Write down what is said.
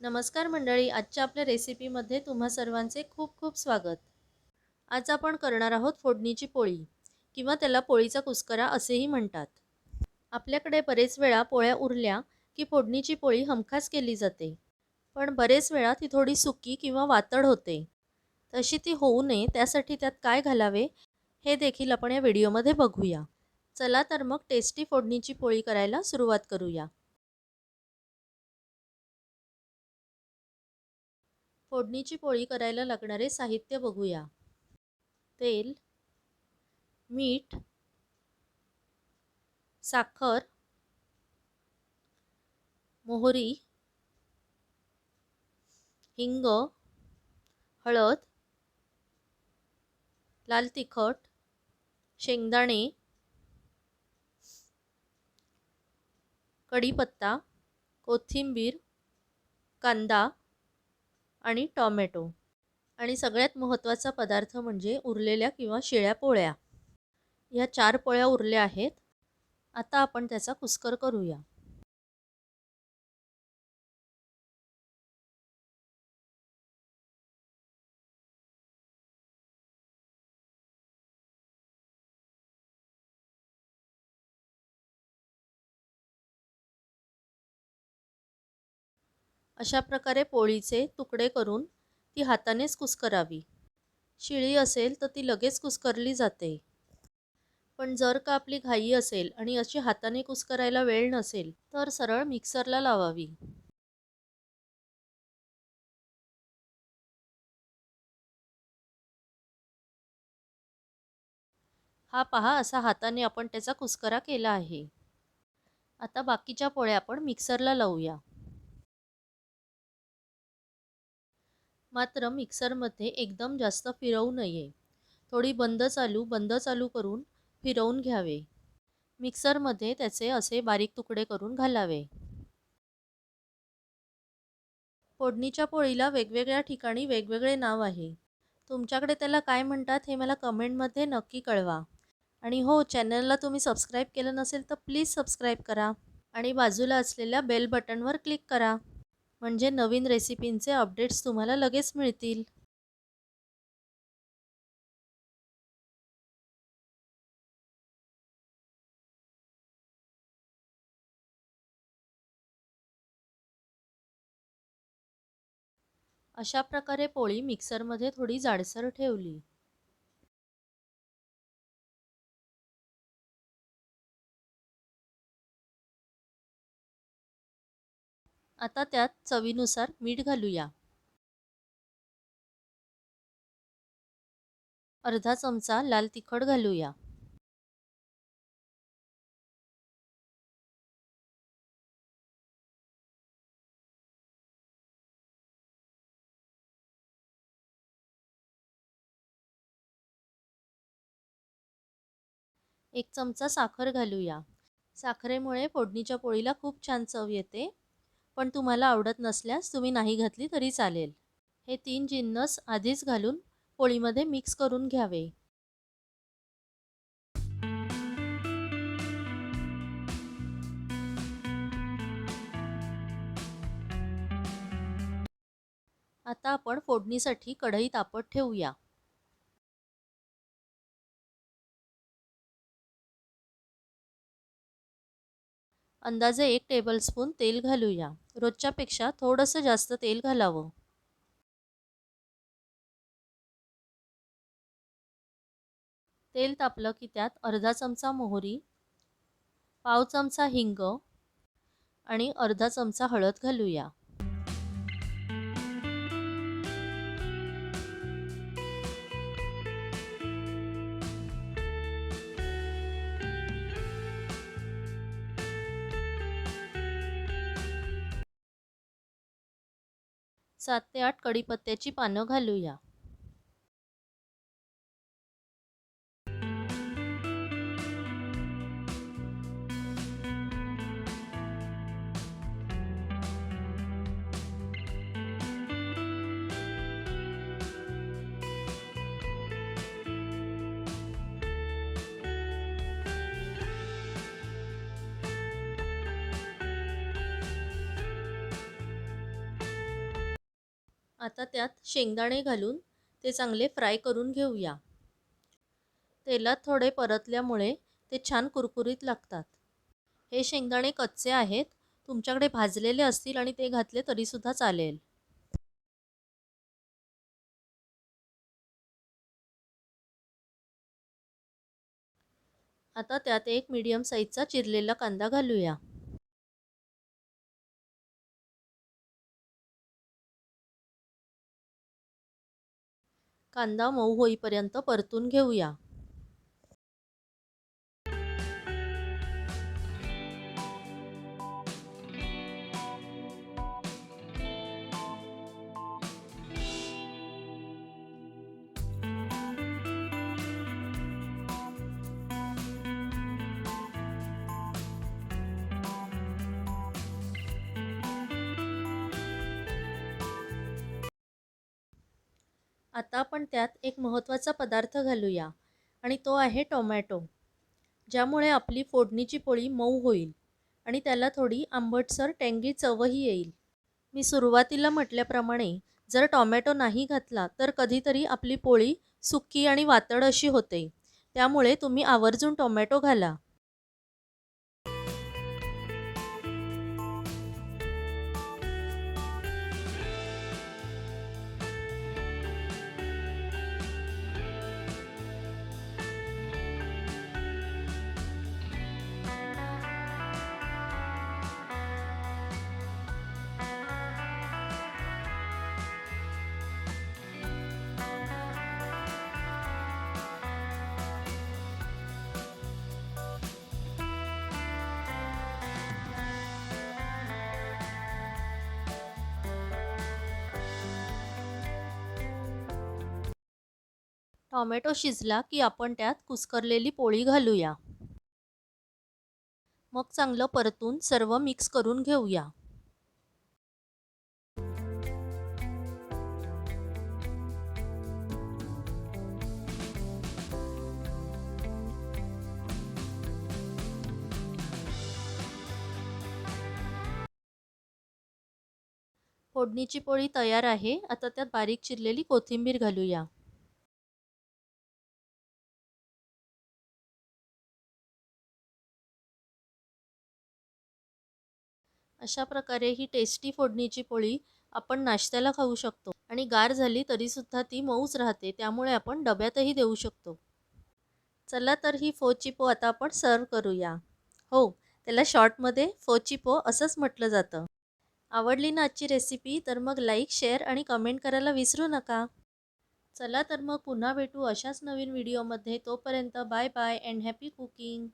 नमस्कार मंडळी आजच्या आपल्या रेसिपीमध्ये तुम्हा सर्वांचे खूप खूप स्वागत. आज आपण करणार आहोत फोडणीची पोळी किंवा त्याला पोळीचा कुस्करा असेही म्हणतात. आपल्याकडे बरेच वेळा पोळ्या उरल्या की फोडणीची पोळी हमखास केली जाते पण बरेच वेळा ती थोडी सुकी किंवा वातड होते. तशी ती होऊ नये त्यासाठी त्यात काय घालावे हे देखील आपण या व्हिडिओमध्ये बघूया. चला तर मग टेस्टी फोडणीची पोळी करायला सुरुवात करूया. फोडणीची पोळी करायला लागणारे साहित्य बघूया. तेल मीठ साखर मोहरी हिंग हळद लाल तिखट शेंगदाणे कढीपत्ता कोथिंबीर कांदा आणि टॉमॅटो. आणि सगळ्यात महत्त्वाचा पदार्थ म्हणजे उरलेल्या किंवा शिळ्या पोळ्या. ह्या चार पोळ्या उरल्या आहेत. आता आपण त्याचा कुस्कर करूया. अशा प्रकारे पोळीचे तुकडे करून ती हातानेच कुस्करावी. शिळी असेल तर ती लगेच कुस्करली जाते. पण जर का आपली घाई असेल आणि अशी हाताने कुस्करायला वेळ नसेल तर सरळ मिक्सरला लावावी. हा पहा असा हाताने आपण त्याचा कुस्करा केला आहे. आता बाकीच्या पोळ्या आपण मिक्सरला लावूया. मात्र मिक्सरमध्ये एकदम जास्त फिरवू नये. थोडी बंद चालू बंद चालू करून फिरवून घ्यावे. मिक्सरमध्ये त्याचे असे बारीक तुकडे करून घालावे. फोडणीच्या पोळीला वेगवेगळ्या ठिकाणी वेगवेगळे नाव आहे. तुमच्याकडे त्याला काय म्हणतात हे मला कमेंटमध्ये नक्की कळवा. आणि हो चॅनलला तुम्ही सबस्क्राईब केलं नसेल तर प्लीज सबस्क्राईब करा. आणि बाजूला असलेल्या बेल बटनवर क्लिक करा. म्हणजे नवीन रेसिपींचे अपडेट्स तुम्हाला लगेच मिळतील. अशा प्रकारे पोळी मिक्सरमध्ये थोडी जाडसर ठेवली. आता त्यात चवीनुसार मीठ घालूया. अर्धा चमचा लाल तिखट घालूया. एक चमचा साखर घालूया. साखरेमुळे फोडणीच्या पोळीला खूप छान चव येते. पण तुम्हाला आवडत नसल्यास तुम्ही नाही घातली तरी चालेल. हे तीन जिन्नस आधीच घालून पोळीमध्ये मिक्स करून घ्यावे. आता आपण फोडणीसाठी कढई तापत ठेवूया. अंदाजे एक टेबलस्पून तेल घालूया. रोजच्यापेक्षा थोडंसं जास्त तेल घालावं. तेल तापलं की त्यात अर्धा चमचा मोहरी पाव चमचा हिंग आणि अर्धा चमचा हळद घालूया. सात ते आठ कढीपत्त्याची पानं घालूया. आता त्यात शेंगदाणे घालून ते चांगले फ्राय करून घेऊया. तेलात थोडे परतल्यामुळे ते छान कुरकुरीत लागतात. हे शेंगदाणे कच्चे आहेत तुमच्याकडे भाजलेले असतील आणि ते घातले तरीसुद्धा चालेल. आता त्यात एक मीडियम साईजचा चिरलेला कांदा घालूया. कांदा मऊ होईपर्यंत परतून घेऊया. आता आपण त्यात एक महत्त्वाचा पदार्थ घालूया आणि तो आहे टोमॅटो ज्यामुळे आपली फोडणीची पोळी मऊ होईल आणि त्याला थोडी आंबटसर टँगी चवही येईल. मी सुरुवातीला म्हटल्याप्रमाणे जर टॉमॅटो नाही घातला तर कधीतरी आपली पोळी सुक्की आणि वातड अशी होते. त्यामुळे तुम्ही आवर्जून टोमॅटो घाला. टॉमॅटो शिजला की आपण त्यात कुस्करलेली पोळी घालूया. मग चांगलं परतून सर्व मिक्स करून घेऊया. फोडणीची पोळी तयार आहे. आता त्यात बारीक चिरलेली कोथिंबीर घालूया. अशा प्रकारे ही टेस्टी फोडणीची पोळी आपण नाश्त्याला खाऊ शकतो. आणि गार झाली तरीसुद्धा ती मऊच राहते त्यामुळे आपण डब्यातही देऊ शकतो. चला तर ही फोचिपो आता आपण सर्व करूया. हो त्याला शॉर्टमध्ये फोचिपो असंच म्हटलं जातं. आवडली ना आजची रेसिपी तर मग लाईक शेअर आणि कमेंट करायला विसरू नका. चला तर मग पुन्हा भेटू अशाच नवीन व्हिडिओमध्ये तोपर्यंत bye bye and happy cooking